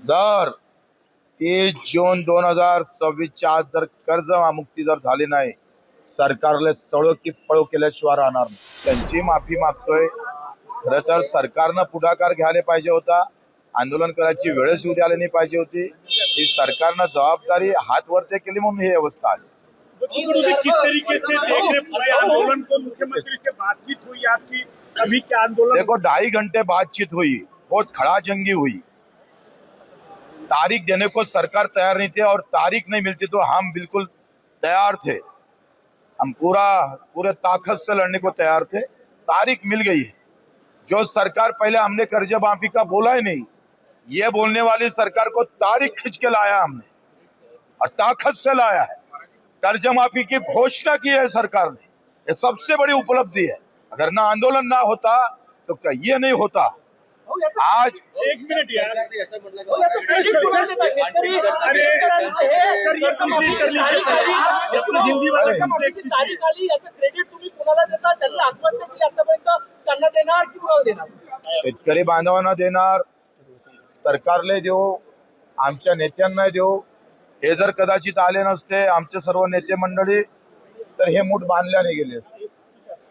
जर तीस जून दोन हजार सव्वीसच्या आत जर कर्ज मुक्ती जर झाली नाही सरकारला सळो की पळो केल्याशिवाय राहणार नाही. त्यांची माफी मागतोय. खर तर सरकारनं पुढाकार घ्यायला पाहिजे होता. आंदोलन करायची वेळच येऊ द्यायला नाही पाहिजे होती. ही सरकारनं जबाबदारी हात वरते केली म्हणून ही अवस्था आली. गुरु जी किस तरीके से देख रहे पूरे आंदोलन को मुख्यमंत्री से बातचीत हुई आपकी. अभी क्या आंदोलन देखो ढाई घंटे बातचीत हुई. बहुत खड़ा जंगी हुई. तारीख देने को सरकार तैयार नहीं थे और तारीख नहीं मिलती तो हम बिल्कुल तैयार थे। हम पूरा, पूरे ताकत से लड़ने को तैयार थे। तारीख मिल गई है। जो सरकार पहले हमने कर्ज माफ़ी का बोला ही नहीं, ये बोलने वाली सरकार को तारीख खींच के लाया हमने और ताकत से लाया है। कर्ज माफ़ी की घोषणा की है सरकार ने। ये सबसे बड़ी उपलब्धि है। अगर ना आंदोलन ना होता तो ये नहीं होता। आज एक मिनट हो, हे शेतकरी बांधवांना देणार. सरकारला देऊ आमच्या नेत्यांना देऊ हे जर कदाचित आले नसते आमचे सर्व नेते मंडळी तर हे मूठ बांधल्याने गेले असते.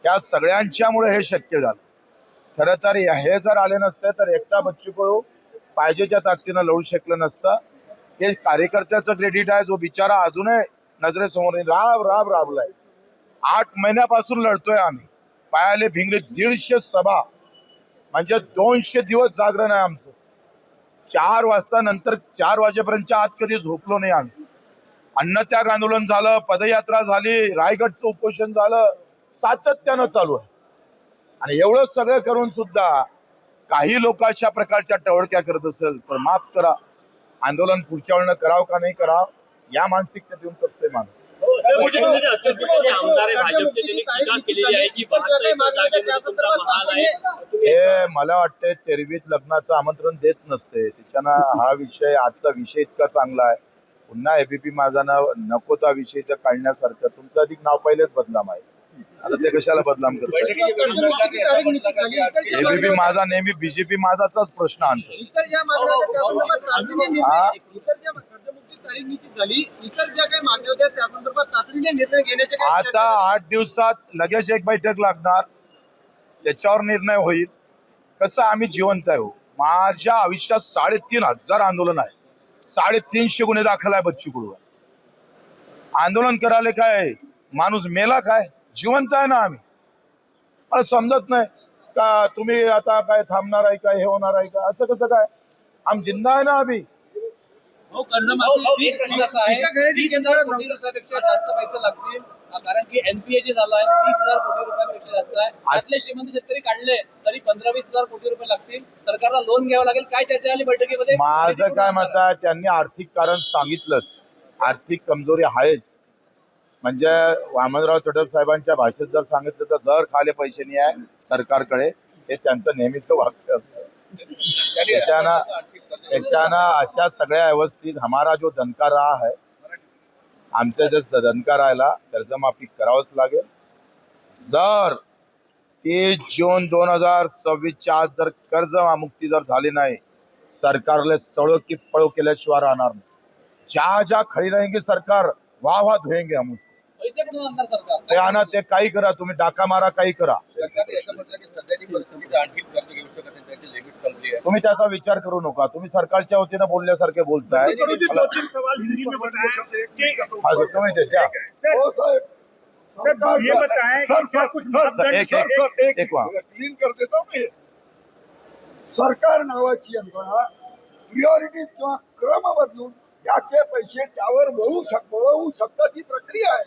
त्या सगळ्यांच्यामुळे हे शक्य झालं. खरं तर हे जर आले नसते तर एकटा बच्चू कडू पाहिजे त्या ताकदीनं लढू शकलं नसतं. हे कार्यकर्त्याचं क्रेडिट आहे जो बिचारा अजूनही नजरेसमोर राब राब राबलाय. आठ महिन्यापासून लढतोय आम्ही. पायाले भिंगरे दीडशे सभा. म्हणजे दोनशे दिवस जागरण आहे आमचं. चार वाजता नंतर चार वाजेपर्यंतच्या आत कधी झोपलो नाही आम्ही. अन्नत्याग आंदोलन झालं पदयात्रा झाली रायगडचं उपोषण झालं सातत्यानं चालू आहे. आणि एवढं सगळं करून सुद्धा काही लोक अशा प्रकारच्या टवळक्या करत असेल तर माफ करा आंदोलन पुढच्या वेळेला करावं का नाही करावं या मानसिकतेत येऊन करतोय माणूस हे मला वाटते तेरवीत लग्नाचं आमंत्रण देत नसते त्याच्यानं हा विषय आजचा विषय इतका चांगला आहे पुन्हा एबीपी माझा ना नको त्या विषय तर काढण्यासारखं तुमचं अधिक नाव पहिलेच बदनाम आहे आता ते कशाला बदनाम करतात एबीपी माझा नेहमी बीजेपी माझाचाच प्रश्न आणतो. हा? आता आठ दिवसात लगेच एक बैठक लागणार. त्याच्यावर निर्णय होईल. कसं आम्ही जिवंत आहे हो. माझ्या आयुष्यात साडेतीन हजार आंदोलन आहे. साडेतीनशे गुन्हे दाखल आहे बच्चू कडू आंदोलन करायला काय? माणूस मेला काय? जिवंत आहे ना आम्ही. मला समजत नाही का तुम्ही आता काय थांबणार आहे का हे होणार आहे का असं कसं काय? आम जिंदा आहे ना आम्ही. हो, एक प्रश्न असा आहे. तीस हजार कोटी रुपयापेक्षा जास्त पैसे लागतील. कारण की एनपीए जे झालं आहे तीस हजार कोटी रुपयापेक्षा जास्त आहे. त्यातले श्रीमंत शेतकरी काढले तरी पंधरा वीस हजार कोटी रुपये लागतील. सरकारला लोन घ्यावं लागेल. काय चर्चा झाली बैठकीमध्ये? माझं काय मत आहे त्यांनी आर्थिक कारण सांगितलंच. आर्थिक कमजोरी आहेच. म्हणजे वामनराव चटप साहेबांच्या भाषेत जर सांगितलं तर जर खाले पैसे नाही आहे सरकारकडे हे त्यांचं नेहमीचं वाक्य असतं. त्याच्यानं त्याच्यानं अशा सगळ्या व्यवस्थित हमारा जो दणका आहे है आमचं जे दणका राहिला कर्जमाफी करावंच लागेल. जर तीस जून दोन हजार सव्वीसच्या आज जर कर्जमुक्ती जर झाली नाही सरकारला सळो की पळो केल्याशिवाय राहणार नाही. ज्या ज्या खडी रहेंगे सरकार वाह वाह धुएंगे हम उसको पैसे कुठून आणणार ते सरकार आणा ते काही करा तुम्ही डाका मारा काही करा. सरकारने असं म्हटलं की सध्याची परिस्थिती आणखी कर्ज घेऊ शकत नाही त्याची लिमिट संपली आहे. तुम्ही त्याचा विचार करू नका. तुम्ही सरकारच्या वतीनं बोलल्यासारखे बोलताय. हा, तुम्ही ते द्या. सर सर ये बताएं कि क्या कुछ मापदंड एक थे? एक एक वहाँ. क्लीन कर देतो मी सरकार नावाची यंत्रणा प्रिऑरिटी किंवा क्रम बदलून याचे पैसे त्यावर वळू शक वळवू शकतात ही प्रक्रिया आहे.